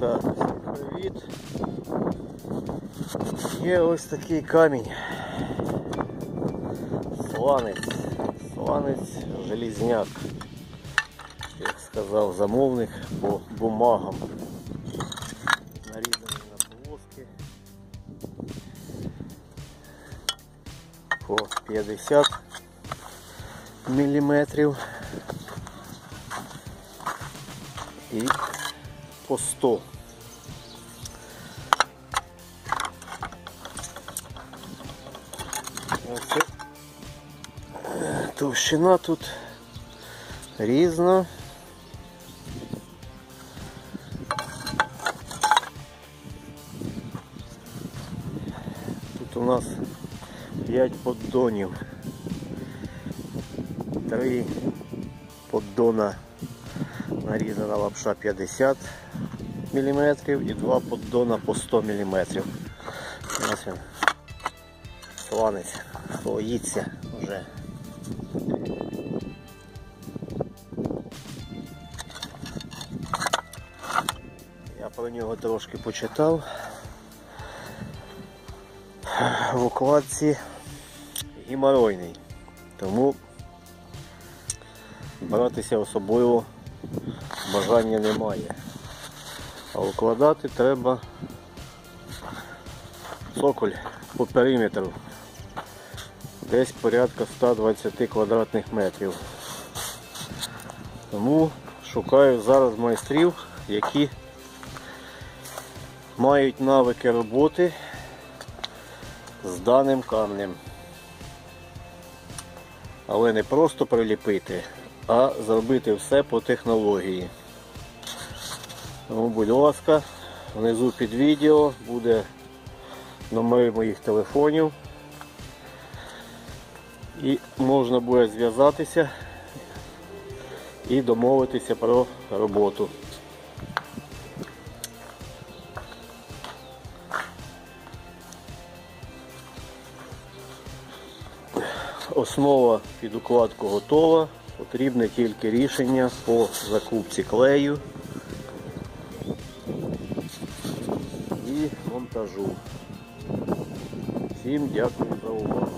Так, всім привіт. Є ось такий камінь. Сланець. Сланець желізняк. Як сказав замовник, по бумагам. Нарізаний на полоски. По 50 міліметрів. І по 100. Оце товщина тут різна. Тут у нас 5 поддонів. Три поддона нарізана лапша 50 мм і два поддона по 100 мм. Ось він. Сланець, боїться вже. Я про нього трошки почитав. В укладці геморойний. Тому братися особливо бажання немає. А укладати треба цоколь по периметру. Десь порядка 120 квадратних метрів. Тому шукаю зараз майстрів, які мають навики роботи з даним камнем. Але не просто приліпити, а зробити все по технології. Тому, будь ласка, внизу під відео буде номери моїх телефонів. І можна буде зв'язатися і домовитися про роботу. Основа під укладку готова. Потрібне тільки рішення по закупці клею і монтажу. Всім дякую за увагу.